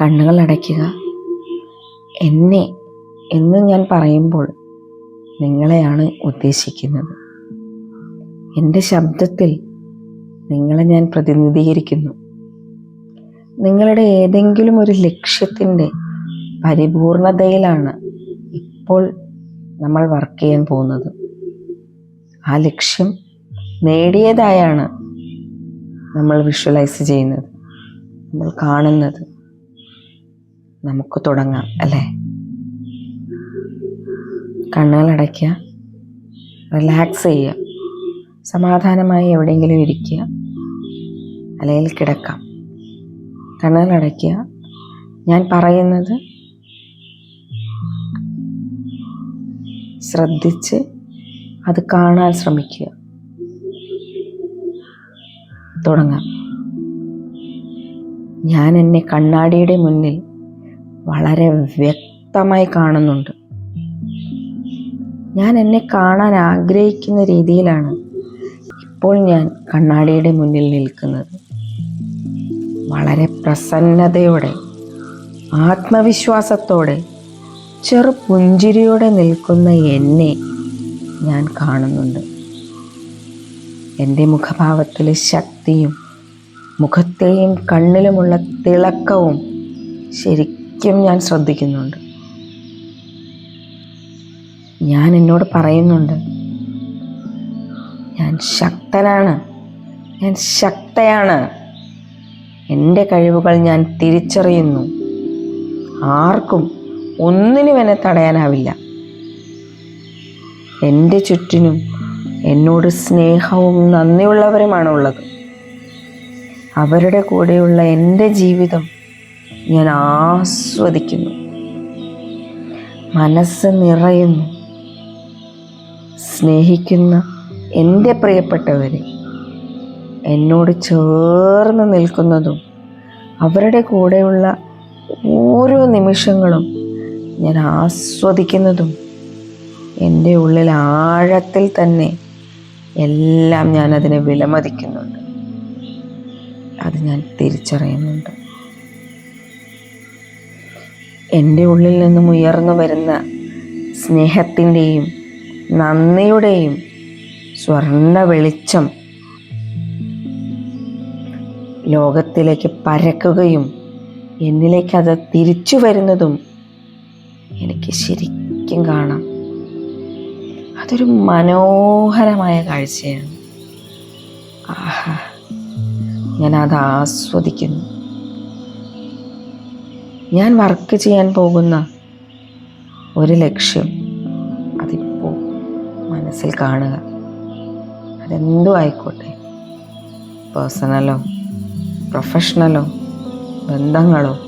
കണ്ണുകൾ അടയ്ക്കുക. എന്നെ എന്ന് ഞാൻ പറയുമ്പോൾ നിങ്ങളെയാണ് ഉദ്ദേശിക്കുന്നത്. എന്റെ ശബ്ദത്തിൽ നിങ്ങളെ ഞാൻ പ്രതിനിധീകരിക്കുന്നു. നിങ്ങളുടെ ഏതെങ്കിലും ഒരു ലക്ഷ്യത്തിന്റെ പരിപൂർണതയിലാണ് ഇപ്പോൾ നമ്മൾ വർക്ക് ചെയ്യാൻ പോകുന്നത്. ആ ലക്ഷ്യം നേടിയതായാണ് നമ്മൾ വിഷ്വലൈസ് ചെയ്യുന്നത് നമ്മൾ കാണുന്നത്. നമുക്ക് തുടങ്ങാം അല്ലേ? കണ്ണുകൾ അടയ്ക്കുക റിലാക്സ് ചെയ്യുക സമാധാനമായി എവിടെയെങ്കിലും ഇരിക്കുക അല്ലെങ്കിൽ കിടക്കാം. കണ്ണുകൾ അടയ്ക്കുക. ഞാൻ പറയുന്നത് ശ്രദ്ധിച്ച് അത് കാണാൻ ശ്രമിക്കുക. തുടങ്ങാം. ഞാൻ എന്നെ കണ്ണാടിയുടെ മുന്നിൽ വളരെ വ്യക്തമായി കാണുന്നുണ്ട്. ഞാൻ എന്നെ കാണാൻ ആഗ്രഹിക്കുന്ന രീതിയിലാണ് ഇപ്പോൾ ഞാൻ കണ്ണാടിയുടെ മുന്നിൽ നിൽക്കുന്നത്. വളരെ പ്രസന്നതയോടെ ആത്മവിശ്വാസത്തോടെ ചെറു പുഞ്ചിരിയോടെ നിൽക്കുന്ന എന്നെ ഞാൻ കാണുന്നുണ്ട്. എന്റെ മുഖഭാവത്തിലെ ശക്തിയും മുഖത്തെയും കണ്ണിലുമുള്ള തിളക്കവും ശരിക്കും ഞാൻ ശ്രദ്ധിക്കുന്നുണ്ട്. ഞാൻ എന്നോട് പറയുന്നുണ്ട്. ഞാൻ ശക്തനാണ്. ഞാൻ ശക്തയാണ്. എന്റെ കഴിവുകൾ ഞാൻ തിരിച്ചറിയുന്നു. ആർക്കും ഒന്നിനും എന്നെ തടയാനാവില്ല. എന്റെ ചുറ്റിനും എന്നോട് സ്നേഹവും നന്ദിയുള്ളവരുമാണ് ഉള്ളത് അവരുടെ കൂടെയുള്ള എന്റെ ജീവിതം ഞാൻ ആസ്വദിക്കുന്നു. മനസ്സ് നിറയുന്നു. സ്നേഹിക്കുന്ന എന്റെ പ്രിയപ്പെട്ടവരെ എന്നോട് ചേർന്ന് നിൽക്കുന്നതും അവരുടെ കൂടെയുള്ള ഓരോ നിമിഷങ്ങളും ഞാൻ ആസ്വദിക്കുന്നതും എന്റെ ഉള്ളിൽ ആഴത്തിൽ തന്നെ എല്ലാം ഞാനതിനെ വിലമതിക്കുന്നുണ്ട്. അത് ഞാൻ തിരിച്ചറിയുന്നുണ്ട്. എന്റെ ഉള്ളിൽ നിന്നും ഉയർന്നു വരുന്ന സ്നേഹത്തിന്റെയും നന്ദിയുടെയും സ്വർണ വെളിച്ചം ലോകത്തിലേക്ക് പരക്കുകയും എന്നിലേക്ക് അത് തിരിച്ചു വരുന്നതും എനിക്ക് ശരിക്കും കാണാം. അതൊരു മനോഹരമായ കാഴ്ചയാണ്. ആഹാ ഞാൻ അത് ആസ്വദിക്കുന്നു. ഞാൻ വർക്ക് ചെയ്യാൻ പോകുന്ന ഒരു ലക്ഷ്യം അതിപ്പോൾ മനസ്സിൽ കാണുക. അതെന്തും ആയിക്കോട്ടെ? പേഴ്സണലോ പ്രൊഫഷണലോ ബന്ധങ്ങളോ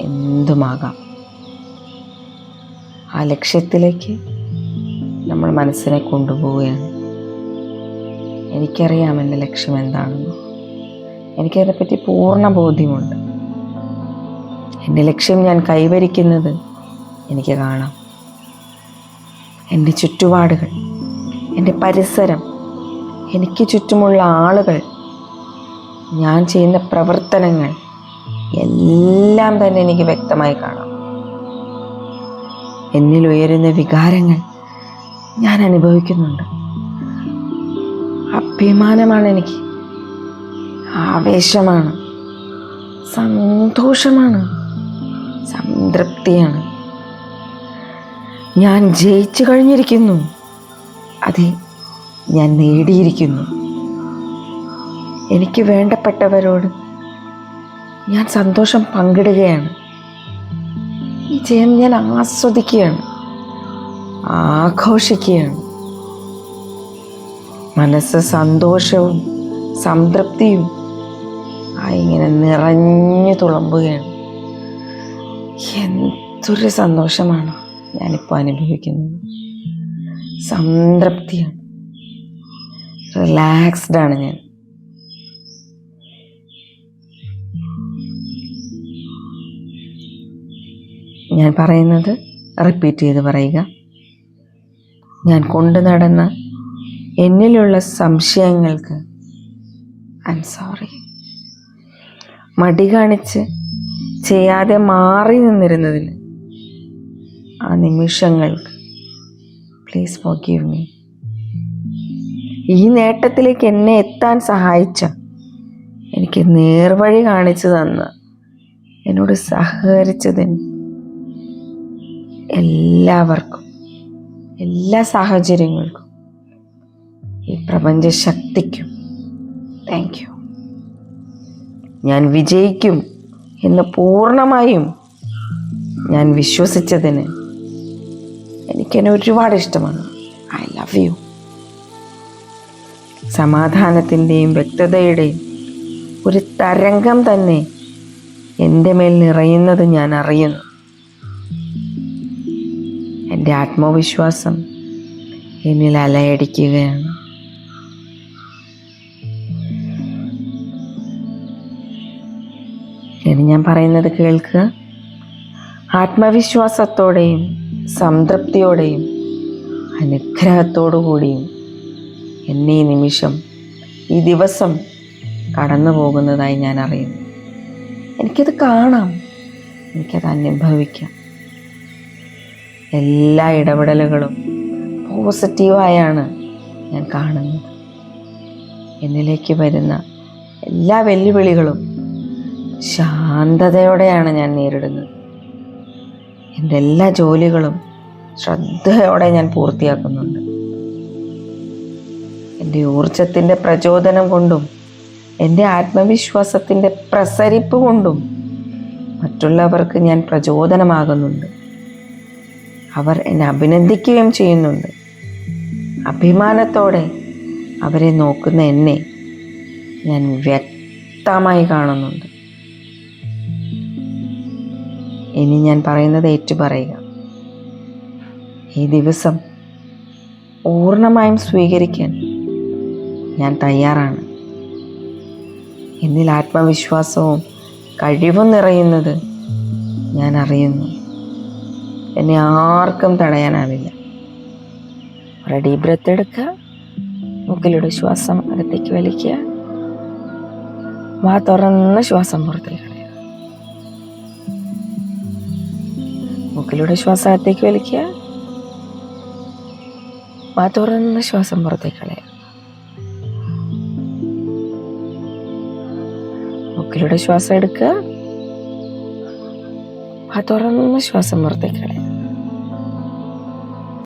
എന്തുമാകാം? ആ ലക്ഷ്യത്തിലേക്ക് നമ്മൾ മനസ്സിനെ കൊണ്ടുപോവുകയാണ്. എനിക്കറിയാം എന്റെ ലക്ഷ്യം എന്താണെന്ന്. എനിക്കതിനെപ്പറ്റി പൂർണ ബോധ്യമുണ്ട്. എന്റെ ലക്ഷ്യം ഞാൻ കൈവരിക്കുന്നത് എനിക്ക് കാണാം. എന്റെ ചുറ്റുപാടുകൾ എന്റെ പരിസരം എനിക്ക് ചുറ്റുമുള്ള ആളുകൾ ഞാൻ ചെയ്യുന്ന പ്രവർത്തനങ്ങൾ എല്ലാം തന്നെ എനിക്ക് വ്യക്തമായി കാണാം. എന്നിൽ ഉയരുന്ന വികാരങ്ങൾ ഞാൻ അനുഭവിക്കുന്നുണ്ട്. അഭിമാനമാണ് എനിക്ക് ആവേശമാണ് സന്തോഷമാണ്. സംതൃപ്തിയാണ്. ഞാൻ ജയിച്ചു കഴിഞ്ഞിരിക്കുന്നു. അതെ ഞാൻ നേടിയിരിക്കുന്നു. എനിക്ക് വേണ്ടപ്പെട്ടവരോട് ഞാൻ സന്തോഷം പങ്കിടുകയാണ്. ഈ ജയം ഞാൻ ആസ്വദിക്കുകയാണ് ആഘോഷിക്കുകയാണ്. മനസ്സ് സന്തോഷവും സംതൃപ്തിയും ആ ഇങ്ങനെ നിറഞ്ഞു തുളുമ്പുകയാണ്. എന്തൊരു സന്തോഷമാണ് ഞാനിപ്പോൾ അനുഭവിക്കുന്നത്. സംതൃപ്തിയാണ്. റിലാക്സ്ഡ് ആണ് ഞാൻ. ഞാൻ പറയുന്നത് റിപ്പീറ്റ് ചെയ്ത് പറയുക. ഞാൻ കൊണ്ടു നടന്ന എന്നിലുള്ള സംശയങ്ങൾക്ക് ഐ എം സോറി മടി കാണിച്ച് ചെയ്യാതെ മാറി നിന്നിരുന്നതിന് ആ നിമിഷങ്ങൾക്ക് പ്ലീസ് ഫോർഗീവ് മീ ഈ നേട്ടത്തിലേക്ക് എന്നെ എത്താൻ സഹായിച്ച എനിക്ക് നേർവഴി കാണിച്ചു തന്ന എന്നോട് സഹകരിച്ചതിന് എല്ലാവർക്കും എല്ലാ സാഹചര്യങ്ങൾക്കും ഈ പ്രപഞ്ച ശക്തിക്കും താങ്ക് യു ഞാൻ വിജയിക്കും. എന്ന് പൂർണമായും ഞാൻ വിശ്വസിച്ചതിന് എനിക്കെന്നെ ഒരുപാട് ഇഷ്ടമാണ്. ഐ ലവ് യു സമാധാനത്തിന്റെയും വ്യക്തതയുടെയും ഒരു തരംഗം തന്നെ എന്റെ മേൽ നിറയുന്നത് ഞാൻ അറിയുന്നു. എന്റെ ആത്മവിശ്വാസം എന്നിൽ അലയടിക്കുകയാണ്. ഇനി ഞാൻ പറയുന്നത് കേൾക്കുക. ആത്മവിശ്വാസത്തോടെയും സംതൃപ്തിയോടെയും അനുഗ്രഹത്തോടു കൂടിയും എന്നെ ഈ നിമിഷം ഈ ദിവസം കടന്നു പോകുന്നതായി ഞാൻ അറിയുന്നു. എനിക്കത് കാണാം. എനിക്കത് അനുഭവിക്കാം. എല്ലാ ഇടപെടലുകളും പോസിറ്റീവായാണ് ഞാൻ കാണുന്നത്. എന്നിലേക്ക് വരുന്ന എല്ലാ വെല്ലുവിളികളും ശാന്തതയോടെയാണ് ഞാൻ നേരിടുന്നത്. എന്റെ എല്ലാ ജോലികളും ശ്രദ്ധയോടെ ഞാൻ പൂർത്തിയാക്കുന്നുണ്ട്. എന്റെ ഊർജത്തിന്റെ പ്രചോദനം കൊണ്ടും എന്റെ ആത്മവിശ്വാസത്തിന്റെ പ്രസരിപ്പ് കൊണ്ടും മറ്റുള്ളവർക്ക് ഞാൻ പ്രചോദനമാകുന്നുണ്ട്. അവർ എന്നെ അഭിനന്ദിക്കുകയും ചെയ്യുന്നുണ്ട്. അഭിമാനത്തോടെ അവരെ നോക്കുന്ന എന്നെ ഞാൻ വ്യക്തമായി കാണുന്നുണ്ട്. ഇനി ഞാൻ പറയുന്നത് ഏറ്റുപറയുക. ഈ ദിവസം പൂർണമായും സ്വീകരിക്കാൻ ഞാൻ തയ്യാറാണ്. എന്നിൽ ആത്മവിശ്വാസവും കഴിവും നിറയുന്നത് ഞാൻ അറിയുന്നു. എന്നെ ആർക്കും തടയാനാവില്ല. ഒരു ഡീപ് ബ്രത്ത് എടുക്കുക മുക്കിലൂടെ ശ്വാസം അകത്തേക്ക് വലിക്കുക വാ തുറന്ന് ശ്വാസം പുറത്തേക്ക് മുക്കിലൂടെ ശ്വാസം അകത്തേക്ക് വലിക്കുക. വാ ശ്വാസം പുറത്തേക്ക് കളയുക. മുക്കിലൂടെ ശ്വാസം എടുക്കുക. വാ തുറന്ന് ശ്വാസം പുറത്തേക്ക് കളയുക.